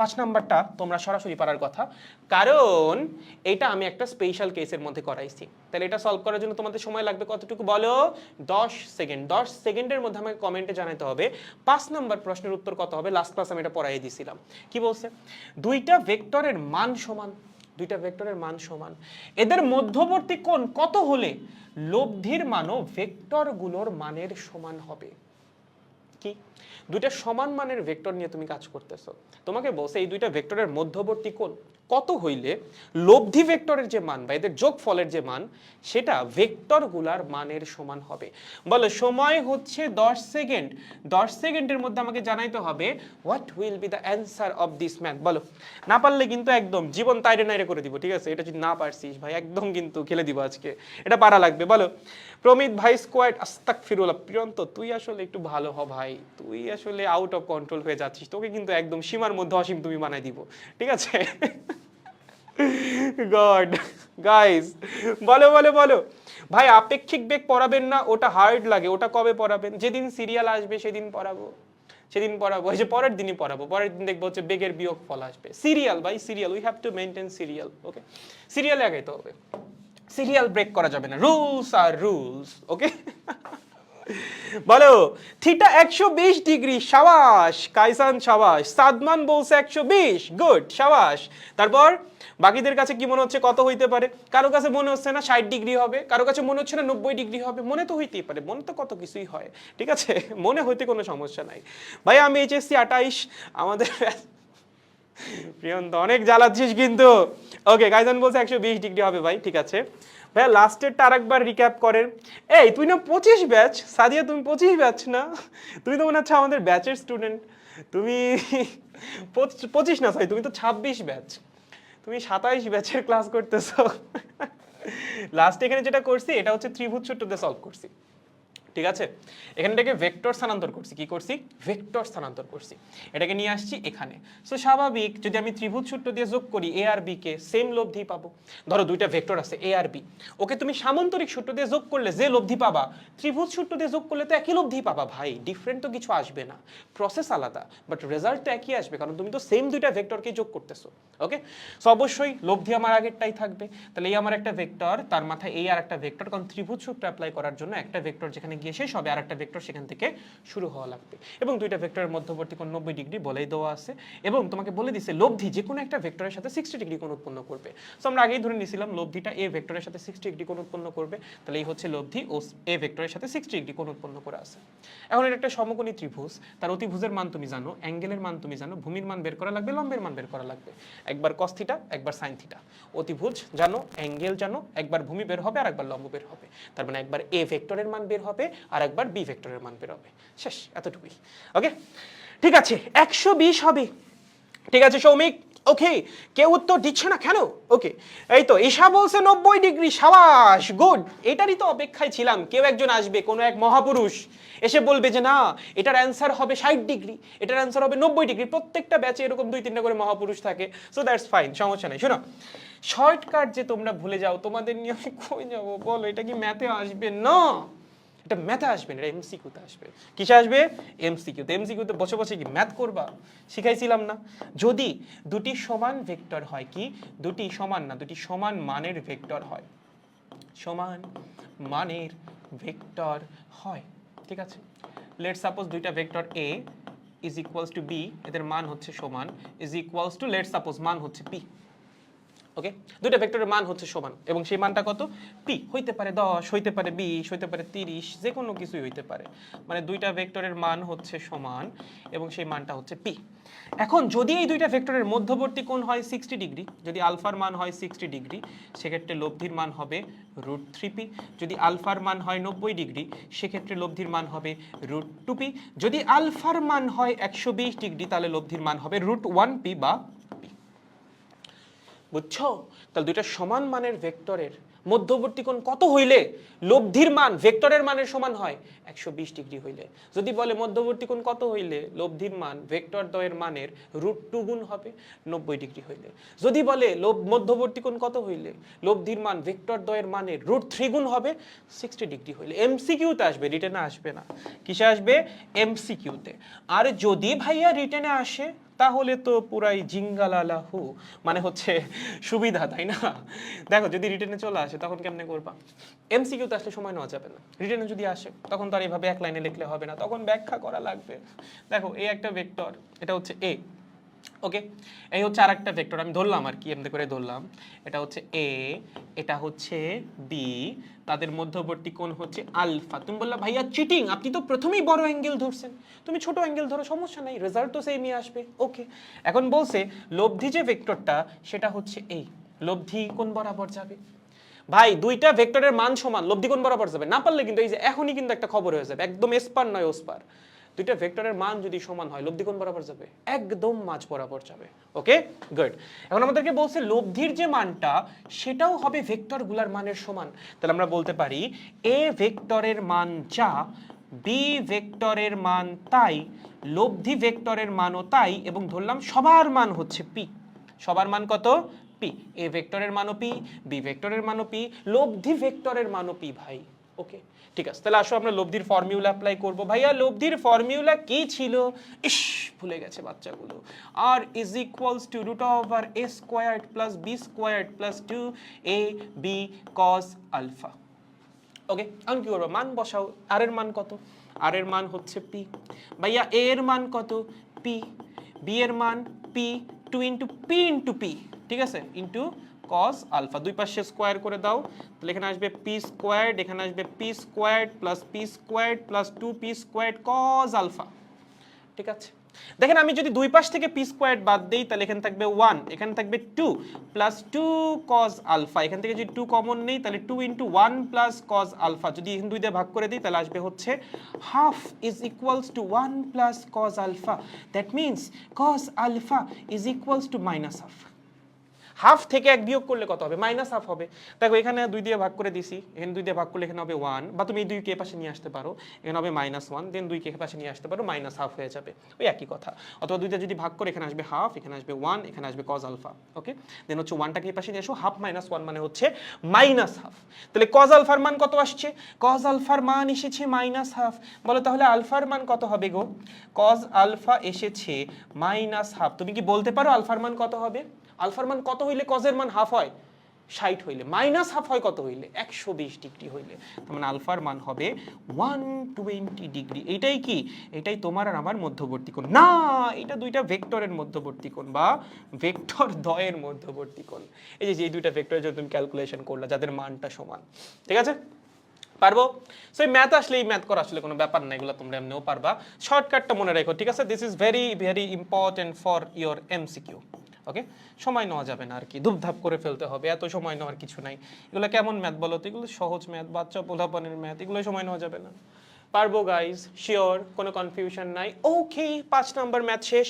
পাঁচ নাম্বারটা তোমরা সরাসরি পারার কথা। কারণ এটা আমি একটা স্পেশাল কেসের মধ্যে করাইছি। তাহলে এটা সলভ করার জন্য তোমাদের সময় লাগবে, কতটুকু বলো? দশ সেকেন্ড দশ সেকেন্ডের মধ্যে আমাকে কমেন্টে জানাতে হবে, পাঁচ নাম্বার প্রশ্নের উত্তর কত হবে? লাস্ট ক্লাস আমি এটা পড়াই দিয়েছিলাম কি বলছে? দুইটা ভেক্টরের মান সমান, দুইটা ভেক্টরের মান সমান। এদের মধ্যবর্তী কোণ কত হলে লব্ধির মানও ভেক্টরগুলোর মানের সমান হবে? কি? দুইটা সমান মানের ভেক্টর নিয়ে তুমি কাজ করতেছো। তোমাকে বলছে এই দুইটা ভেক্টরের মধ্যবর্তী কোণ? কত হইলে লব্ধি ভেক্টরের যে মান বা এদের যোগফলের যে মান, সেটা ভেক্টরগুলার মানের সমান হবে। বলো, সময় হচ্ছে দশ সেকেন্ড। দশ সেকেন্ডের মধ্যে আমাকে জানাইতে হবে what will be the answer of this math বলো, না পারলে কিন্তু একদম জীবন তাইরে নাইরে করে দিব, ঠিক আছে? এটা যদি না পারছিস ভাই, একদম কিন্তু খেলে দিব আজকে। এটা পারা লাগবে, বলো। প্রমিত ভাই স্কোয়াড আস্তাক ফিরুল্লাহ প্রিয়ন্ত, তুই আসলে একটু ভালো হ ভাই। তুই আসলে আউট অফ কন্ট্রোল হয়ে যাচ্ছিস, তোকে কিন্তু একদম সীমার মধ্যে অসীম তুমি বানাই দিব, ঠিক আছে? গড গাইস বলো বলো বলো। ভাই, আপেক্ষিক বেগ পড়াবেন না, ওটা হার্ড লাগে। ওটা কবে পড়াবেন যেদিন সিরিয়াল আসবে, সেদিন পড়াবো সেদিন পড়াবো যে পরের দিনই পড়াবো পরের দিন দেখব হচ্ছে বেগের বিয়োগ ফল আসবে। Serial by serial we have to maintain serial okay সিরিয়ালে আগাইতে হবে। সিরিয়াল ব্রেক করা যাবে না। রুলস আর রুলস ওকে বলো, থিটা একশো বিশ ডিগ্রি, সাবাস, কাইসান সাবাস, সাদমান বলছে একশো বিশ, গুড, সাবাস। তারপর, বাকিদের কাছে কি মনে হচ্ছে, কত হইতে পারে? কারও কাছে মনে হচ্ছে না ষাট ডিগ্রি হবে, কারও কাছে মনে হচ্ছে না নব্বই ডিগ্রি হবে, মনে তো হইতেই পারে, মনে তো কত কিছুই হয়, ঠিক আছে? মনে হইতে কোনো সমস্যা নাই। ভাই, আমি এইচএসসি আটাইশ, আমাদের প্রিয়ন্ত, অনেক জ্বালাচ্ছিস কিন্তু। ওকে গাইজান বলছে একশো বিশ ডিগ্রি হবে ভাই, ঠিক আছে? ভাইয়া লাস্টেরটা আরেকবার রিক্যাপ করেন। এই, তুই না পঁচিশ ব্যাচ সাদিয়া, তুমি পঁচিশ ব্যাচ না? তুমি তো মনে হচ্ছে আমাদের ব্যাচের স্টুডেন্ট তুমি পঁচিশ না সরি তুমি তো ছাব্বিশ ব্যাচ তুমি সাতাইশ ব্যাচের ক্লাস করতেছো। লাস্ট এখানে যেটা করছি, এটা হচ্ছে ত্রিভুজ সূত্রতে সলভ করছি। ঠিক আছে? এখান থেকে ভেক্টর স্থানান্তর করছি। কি করছি? ভেক্টর স্থানান্তর করছি। এটাকে নিয়ে আসছি এখানে। সো স্বাভাবিক যদি আমি ত্রিভুজ সূত্র দিয়ে যোগ করি এ আর বি কে সেম লব্ধি পাবো। ধরো দুইটা ভেক্টর আছে এ আর বি ওকে তুমি সামান্তরিক সূত্র দিয়ে যোগ করলে যে লব্ধি পাবা, ত্রিভুজ সূত্র দিয়ে যোগ করলে তো একই লব্ধি পাবা। ভাই ডিফারেন্ট তো কিছু আসবে না। প্রসেস আলাদা বাট রেজাল্ট তো একই আসবে, কারণ তুমি তো সেম দুইটা ভেক্টরকে যোগ করতেছো। ওকে সো অবশ্যই লব্ধি আমার আগেরটাই থাকবে। তাহলে এই আমার একটা ভেক্টর তার মাথায় এই আর একটা ভেক্টর কারণ ত্রিভুজ সূত্র অ্যাপ্লাই করার জন্য একটা ভেক্টর যেখানে গিয়ে শেষ হবে আর একটা ভেক্টর সেখান থেকে শুরু হওয়া লাগবে। এবং দুইটা ভেক্টরের মধ্যবর্তী কোণ নব্বই ডিগ্রি বলেই দেওয়া আছে এবং তোমাকে বলে দিছে লব্ধি যে কোনো একটা ভেক্টরের সাথে সিক্সটি ডিগ্রি কোণ উৎপন্ন করবে। সো আমরা আগেই ধরে নিয়েছিলাম লব্ধিটা এ ভেক্টরের সাথে সিক্সটি ডিগ্রি কোণ উৎপন্ন করবে, তাহলে এই হচ্ছে লব্ধি ও এ ভেক্টরের সাথে সিক্সটি ডিগ্রি কোণ উৎপন্ন করে আছে। এখন এটা একটা সমকোণী ত্রিভুজ, তার অতিভুজের মান তুমি জানো, অ্যাঙ্গেলের মান তুমি জানো, ভূমির মান বের করা লাগবে, লম্বের মান বের করা লাগবে। একবার কস থিটা একবার সাইন থিটা অতিভুজ জানো, অ্যাঙ্গেল জানো, একবার ভূমি বের হবে আর একবার লম্ব বের হবে। তার মানে একবার এ ভেক্টরের মান বের হবে আর একবার বি ভেক্টরের মান বের হবে শেষ, এতটুকুই। ওকে ঠিক আছে, একশো বিশ হবে। ঠিক আছে, সৌমিক? ওকে কেউ উত্তর দিচ্ছে না কেন? ওকে এই তো, ঈশা বলছে নব্বই ডিগ্রি, সাবাস গুড এটারই তো অপেক্ষায় ছিলাম, কেউ একজন আসবে, কোনো এক মহাপুরুষ এসে বলবে যে না, এটার অ্যান্সার হবে ষাট ডিগ্রি, এটার অ্যান্সার হবে নব্বই ডিগ্রি। প্রত্যেকটা ব্যাচে এরকম দুই তিনটা করে মহাপুরুষ থাকে সো দ্যাটস ফাইন সমস্যা নেই। শোনো শর্টকাট যে তোমরা ভুলে যাও, তোমাদের নিয়ে আমি কই যাব? বলো, এটা কি ম্যাথে আসবে? না। এটা ম্যাথে আসবে না, এটা এমসিকিউতে আসবে। কিসে আসবে? এমসিকিউতে এমসিকিউতে বসে বসে কি ম্যাথ করবা? শিখাইছিলাম না। যদি দুটি সমান ভেক্টর হয় কি? দুটি সমান না, দুটি সমান মানের ভেক্টর হয়। সমান মানের ভেক্টর হয়। ঠিক আছে? লেট সাপোজ দুইটা vector A is equals to B এদের মান হচ্ছে সমান is equals to let suppose মান হচ্ছে পি ওকে দুইটা ভেক্টরের মান হচ্ছে সমান। এবং সেই মানটা কত? পি হইতে পারে দশ, হইতে পারে বিশ, হইতে পারে তিরিশ যে কোনো কিছুই হইতে পারে। মানে দুইটা ভেক্টরের মান হচ্ছে সমান, এবং সেই মানটা হচ্ছে পি এখন যদি এই দুইটা ভেক্টরের মধ্যবর্তী কোণ হয় সিক্সটি ডিগ্রি যদি আলফার মান হয় সিক্সটি ডিগ্রি সেক্ষেত্রে লব্ধির মান হবে রুট থ্রি পি যদি আলফার মান হয় নব্বই ডিগ্রি সেক্ষেত্রে লব্ধির মান হবে রুট টু পি যদি আলফার মান হয় একশো বিশ ডিগ্রি তাহলে লব্ধির মান হবে রুট ওয়ান পি বা বুঝছ? তাহলে দুইটা সমান মানের ভেক্টরের মধ্যবর্তী কোণ কত হইলে লব্ধির মান ভেক্টরের মানের সমান হয়? একশো বিশ ডিগ্রি হইলে। যদি বলে মধ্যবর্তী কোণ কত হইলে লব্ধির মান ভেক্টর দ্বয়ের মানের রুট টু গুণ হবে নব্বই ডিগ্রি হইলে। যদি বলে লোভ মধ্যবর্তী কোণ কত হইলে লব্ধির মান ভেক্টর দ্বয়ের মানের রুট থ্রি গুণ হবে, সিক্সটি ডিগ্রি হইলে। এমসিকিউতে আসবে, রিটেনে আসবে না। কিসে আসবে? এমসিকিউতে। আর যদি ভাইয়া রিটেনে আসে তাহলে তো পুরাই জিঙ্গালালাহু। মানে হচ্ছে সুবিধা, তাই না? দেখো, যদি রিটার্নে চলে আসে, তখন কেমনে করবা? এমসিকিউ তো আসলে সময় নেওয়া যাবে না। রিটেনে যদি আসে, তখন তো আর এইভাবে এক লাইনে লিখলে হবে না। তখন ব্যাখ্যা করা লাগবে। দেখো এ একটা ভেক্টর, এটা হচ্ছে এ ওকে? এই হচ্ছে আর একটা ভেক্টর, আমি ধরলাম আর কি, এমনি করে ধরলাম। এটা হচ্ছে এ এটা হচ্ছে বি তাদের মধ্যবর্তী কোণ হচ্ছে আলফা। তুমি বললা, ভাইয়া চিটিং আপনি তো প্রথমেই বড় অ্যাঙ্গেল ধরছেন। তুমি ছোট অ্যাঙ্গেল ধরো, সমস্যা নাই রেজাল্ট তো সেমই আসবে। ওকে, এখন বলছে, লব্ধি যে ভেক্টরটা, সেটা হচ্ছে এই লব্ধি কোন বরাবর যাবে? ভাই, দুইটা ভেক্টরের মান সমান, লব্ধি কোন বরাবর যাবে? না পারলে কিন্তু এই যে এখনই কিন্তু একটা খবর হয়ে যাবে, একদম এসপার নয় ওসপার দুইটা ভেক্টরের মান যদি সমান হয়, লব্ধি কোন বরাবর যাবে? একদম মাঝ বরাবর যাবে। ওকে গুড এখন আমাদেরকে বলছে লব্ধির যে মানটা, সেটাও হবে ভেক্টরগুলার মানের সমান। তাহলে আমরা বলতে পারি, এ ভেক্টরের মান যা বি ভেক্টরের মান তাই, লব্ধি ভেক্টরের মানও তাই, এবং ধরলাম সবার মান হচ্ছে পি। সবার মান কত? পি। এ ভেক্টরের মানও পি, বি ভেক্টরের মানও পি, লব্ধি ভেক্টরের মানও পি ভাই। ওকে ঠিক আছে। তাহলে আসো, আমরা লব্ধির ফর্মিউলা অ্যাপ্লাই করব। ভাইয়া, লব্ধির ফর্মিউলা কি ছিল? ইস, ভুলে গেছে বাচ্চাগুলো। আর is equals to root over A squared plus B squared plus two A B cos alpha okay এখন কি করব? মান বসাও। আর এর মান কত? আর এর মান হচ্ছে পি ভাইয়া এ এর মান কত? পি বি এর মান P two into P into P ঠিক আছে? Into cos alpha. দুই পাশে স্কোয়ার করে দাও। তাহলে এখানে আসবে পি স্কোয়ার্ড এখানে আসবে P squared plus P squared plus two P squared cos alpha. ঠিক আছে? দেখেন আমি যদি দুই পাশ থেকে পি স্কোয়ার্ড বাদ দিই, তাহলে এখানে থাকবে ওয়ান এখানে থাকবে two plus two cos alpha. এখান থেকে যদি টু কমন নেই, তাহলে two into one plus cos alpha. যদি এখানে দুই দিয়ে ভাগ করে দিই, তাহলে আসবে হচ্ছে half is equals to one plus cos alpha. That means cos alpha is equals to minus half half থেকে এক বিয়োগ করলে কত হবে? মাইনাস হাফ হবে। দেখো, এখানে দুই দিয়ে ভাগ করে দিছি। এখানে দুই দিয়ে ভাগ করলে এখানে হবে ওয়ান বা তুমি এই দুই কে পাশে নিয়ে আসতে পারো। এখানে হবে মাইনাস ওয়ান দেন দুই কে পাশে নিয়ে আসতে পারো মাইনাস হাফ হয়ে যাবে। ওই একই কথা। অথবা দুইটা যদি ভাগ করে, এখানে আসবে হাফ এখানে আসবে ওয়ান এখানে আসবে কজ আলফা ওকে দেন হচ্ছে ওয়ানটাকে এই পাশে নিয়ে আসো। হাফ মাইনাস ওয়ান মানে হচ্ছে মাইনাস হাফ তাহলে কজ আলফার মান কত আসছে? কজ আলফার মান এসেছে মাইনাস হাফ বলো তাহলে আলফার মান কত হবে গো? কজ আলফা এসেছে মাইনাস হাফ তুমি কি বলতে পারো আলফার মান কত হবে? আলফার মান কত হইলে কজের মান হাফ হয়? ষাট হইলে। মাইনাস হাফ হয় কত হইলে? একশো বিশ ডিগ্রি হইলে। তার মানে আলফার মান হবে ওয়ান টোয়েন্টি ডিগ্রি। এটাই কি? এটাই তোমার আর আমার মধ্যবর্তী কোণ। না, এটা দুইটা ভেক্টরের মধ্যবর্তী কোণ বা ভেক্টর দ্বয়ের মধ্যবর্তী কোণ। এই যে এই দুইটা ভেক্টরের জন্য তুমি ক্যালকুলেশন করলা, যাদের মানটা সমান। ঠিক আছে? পারব? সো এই ম্যাথ আসলে, এই ম্যাথ করা আসলে কোনো ব্যাপার না, এগুলো তোমরা এমনিও পারবা। শর্টকাটটা মনে রাখো, ঠিক আছে? This is very very important for your MCQ okay? সময় নেওয়া যাবে না আর কি। ধুপধাপ করে ফেলতে হবে, এত সময় নেওয়ার কিছু নাই। এগুলো কেমন ম্যাথ বলো তো? এগুলো সহজ ম্যাথ, বাচ্চা পোলাপানের ম্যাথ এগুলো সময় নেওয়া যাবে না। পারব গাইজ শিওর কোনো কনফিউশন নাই। ওকে পাঁচ নাম্বার ম্যাথ শেষ।